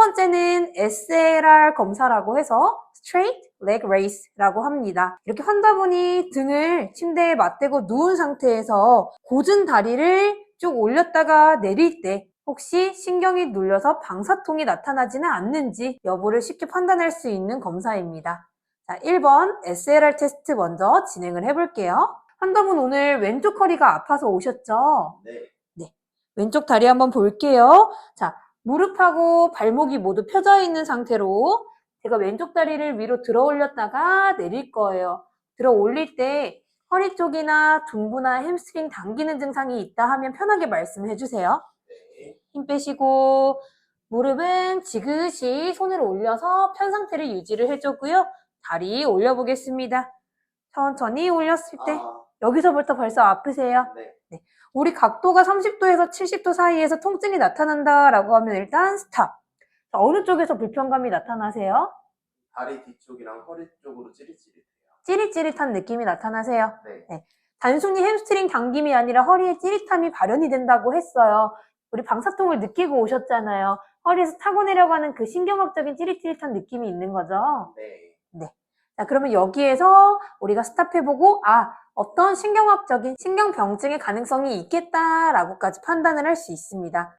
번째는 SLR 검사라고 해서 Straight Leg Race라고 합니다. 이렇게 환자분이 등을 침대에 맞대고 누운 상태에서 고든 다리를 쭉 올렸다가 내릴 때 혹시 신경이 눌려서 방사통이 나타나지는 않는지 여부를 쉽게 판단할 수 있는 검사입니다. 자, 1번 SLR 테스트 먼저 진행을 해볼게요. 환자분 오늘 왼쪽 허리가 아파서 오셨죠? 네. 왼쪽 다리 한번 볼게요. 자, 무릎하고 발목이 모두 펴져 있는 상태로 제가 왼쪽 다리를 위로 들어 올렸다가 내릴 거예요. 들어 올릴 때 허리 쪽이나 둔부나 햄스트링 당기는 증상이 있다 하면 편하게 말씀해 주세요. 네. 힘 빼시고 무릎은 지그시 손을 올려서 편 상태를 유지를 해주고요. 다리 올려보겠습니다. 천천히 올렸을 때 아, 여기서부터 벌써 아프세요? 네. 우리 각도가 30도에서 70도 사이에서 통증이 나타난다라고 하면 일단 스탑. 자, 어느 쪽에서 불편감이 나타나세요? 다리 뒤쪽이랑 허리 쪽으로 찌릿찌릿해요. 찌릿찌릿한 느낌이 나타나세요. 네. 단순히 햄스트링 당김이 아니라 허리에 찌릿함이 발현이 된다고 했어요. 우리 방사통을 느끼고 오셨잖아요. 허리에서 타고 내려가는 그 신경학적인 찌릿찌릿한 느낌이 있는 거죠. 네. 자, 그러면 여기에서 우리가 스탑해보고, 아, 어떤 신경학적인 신경병증의 가능성이 있겠다라고까지 판단을 할 수 있습니다.